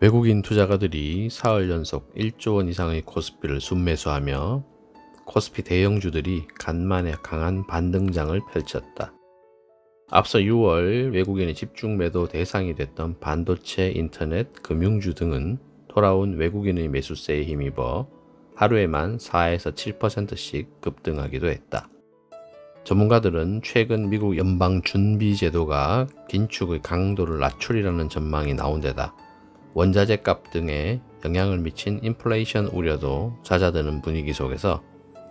외국인 투자가들이 사흘 연속 1조 원 이상의 코스피를 순매수하며 코스피 대형주들이 간만에 강한 반등장을 펼쳤다. 앞서 6월 외국인의 집중 매도 대상이 됐던 반도체, 인터넷, 금융주 등은 돌아온 외국인의 매수세에 힘입어 하루에만 4에서 7%씩 급등하기도 했다. 전문가들은 최근 미국 연방 준비 제도가 긴축의 강도를 낮추리라는 전망이 나온 데다 원자재 값 등에 영향을 미친 인플레이션 우려도 잦아드는 분위기 속에서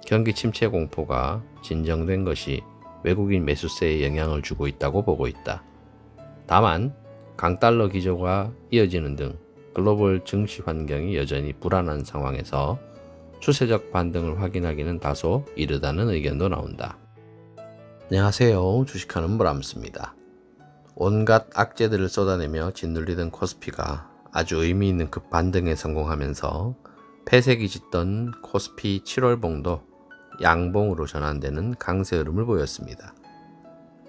경기 침체 공포가 진정된 것이 외국인 매수세에 영향을 주고 있다고 보고 있다. 다만 강달러 기조가 이어지는 등 글로벌 증시 환경이 여전히 불안한 상황에서 추세적 반등을 확인하기는 다소 이르다는 의견도 나온다. 안녕하세요. 주식하는 브람스입니다. 온갖 악재들을 쏟아내며 짓눌리던 코스피가 아주 의미 있는 급반등에 성공하면서 폐색이 짙던 코스피 7월봉도 양봉으로 전환되는 강세 흐름을 보였습니다.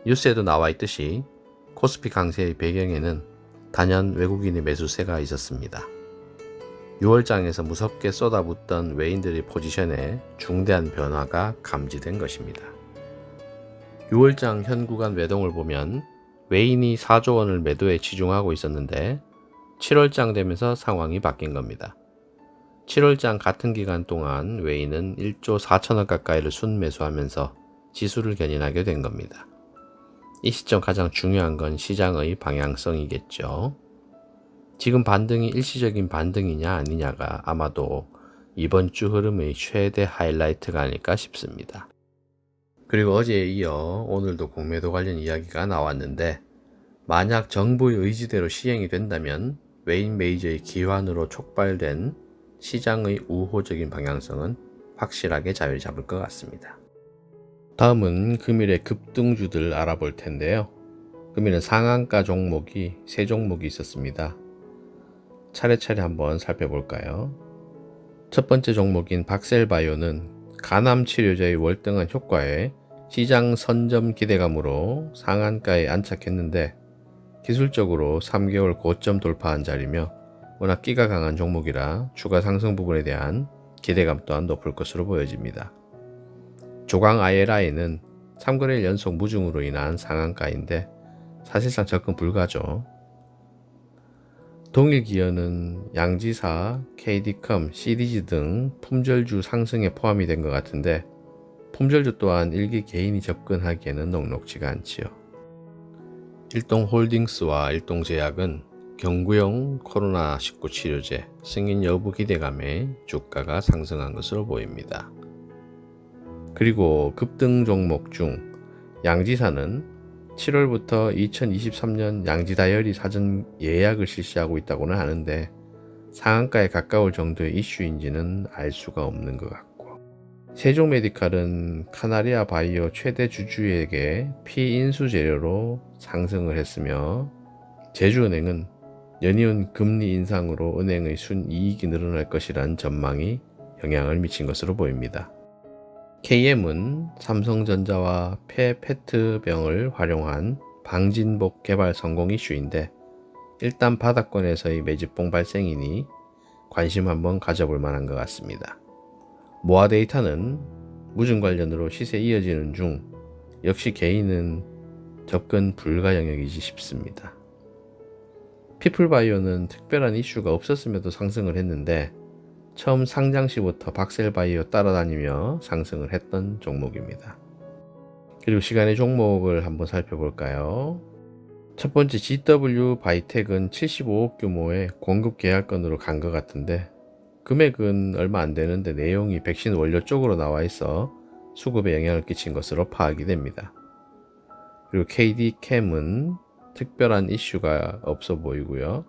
뉴스에도 나와 있듯이 코스피 강세의 배경에는 단연 외국인의 매수세가 있었습니다. 6월장에서 무섭게 쏟아붓던 외인들의 포지션에 중대한 변화가 감지된 것입니다. 6월장 현 구간 외동을 보면 외인이 4조 원을 매도에 치중하고 있었는데 7월장 되면서 상황이 바뀐 겁니다. 7월장 같은 기간 동안 외인은 1조 4천억 가까이를 순매수하면서 지수를 견인하게 된 겁니다. 이 시점 가장 중요한 건 시장의 방향성이겠죠. 지금 반등이 일시적인 반등이냐 아니냐가 아마도 이번 주 흐름의 최대 하이라이트가 아닐까 싶습니다. 그리고 어제에 이어 오늘도 공매도 관련 이야기가 나왔는데 만약 정부의 의지대로 시행이 된다면 웨인 메이저의 기환으로 촉발된 시장의 우호적인 방향성은 확실하게 자리를 잡을 것 같습니다. 다음은 금일의 급등주들 알아볼 텐데요. 금일은 상한가 종목이 세 종목이 있었습니다. 차례차례 한번 살펴볼까요? 첫 번째 종목인 박셀바이오는 간암 치료제의 월등한 효과에 시장 선점 기대감으로 상한가에 안착했는데 기술적으로 3개월 고점 돌파한 자리며 워낙 끼가 강한 종목이라 추가 상승 부분에 대한 기대감 또한 높을 것으로 보여집니다. 조강 ILI는 3거래일 연속 무중으로 인한 상한가인데 사실상 접근 불가죠. 동일 기여는 양지사, KD컴, CDG 등 품절주 상승에 포함이 된 것 같은데 품절주 또한 일기 개인이 접근하기에는 녹록지가 않지요. 일동홀딩스와 일동제약은 경구용 코로나19 치료제 승인 여부 기대감에 주가가 상승한 것으로 보입니다. 그리고 급등 종목 중 양지사는 7월부터 2023년 양지 다이어리 사전 예약을 실시하고 있다고는 하는데 상한가에 가까울 정도의 이슈인지는 알 수가 없는 것 같고 세종 메디칼은 카나리아 바이오 최대 주주에게 피인수 재료로 상승을 했으며 제주은행은 연이은 금리 인상으로 은행의 순이익이 늘어날 것이란 전망이 영향을 미친 것으로 보입니다. KM은 삼성전자와 폐페트병을 활용한 방진복 개발 성공 이슈인데 일단 바닥권에서의 매집봉 발생이니 관심 한번 가져볼 만한 것 같습니다. 모아 데이터는 무증 관련으로 시세 이어지는 중 역시 개인은 접근 불가 영역이지 싶습니다. 피플바이오는 특별한 이슈가 없었음에도 상승을 했는데 처음 상장 시부터 박셀바이오 따라다니며 상승을 했던 종목입니다. 그리고 시간의 종목을 한번 살펴볼까요? 첫 번째 GW 바이텍은 75억 규모의 공급 계약건으로 간 것 같은데 금액은 얼마 안 되는데 내용이 백신 원료 쪽으로 나와 있어 수급에 영향을 끼친 것으로 파악이 됩니다. 그리고 KD캠은 특별한 이슈가 없어 보이고요.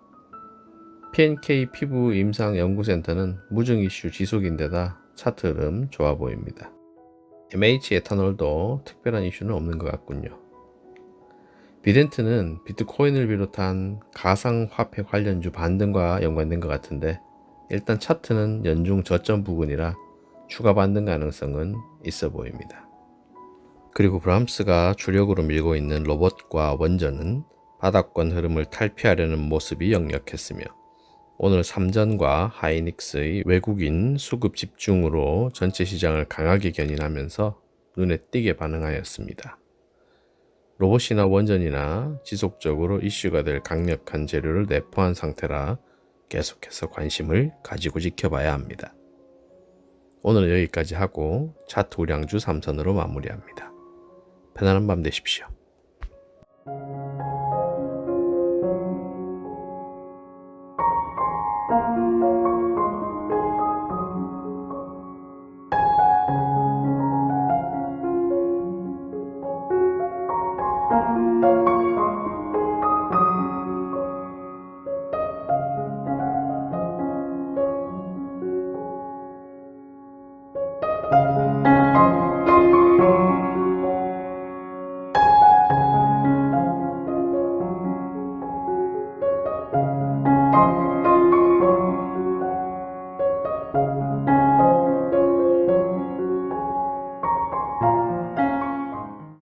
PNK 피부 임상 연구센터는 무증 이슈 지속인데다 차트 흐름 좋아 보입니다. MH 에탄올도 특별한 이슈는 없는 것 같군요. 비덴트는 비트코인을 비롯한 가상화폐 관련주 반등과 연관된 것 같은데 일단 차트는 연중 저점 부근이라 추가 반등 가능성은 있어 보입니다. 그리고 브람스가 주력으로 밀고 있는 로봇과 원전은 바닥권 흐름을 탈피하려는 모습이 역력했으며 오늘 삼전과 하이닉스의 외국인 수급 집중으로 전체 시장을 강하게 견인하면서 눈에 띄게 반응하였습니다. 로봇이나 원전이나 지속적으로 이슈가 될 강력한 재료를 내포한 상태라 계속해서 관심을 가지고 지켜봐야 합니다. 오늘은 여기까지 하고 차트 우량주 3선으로 마무리합니다. 편안한 밤 되십시오.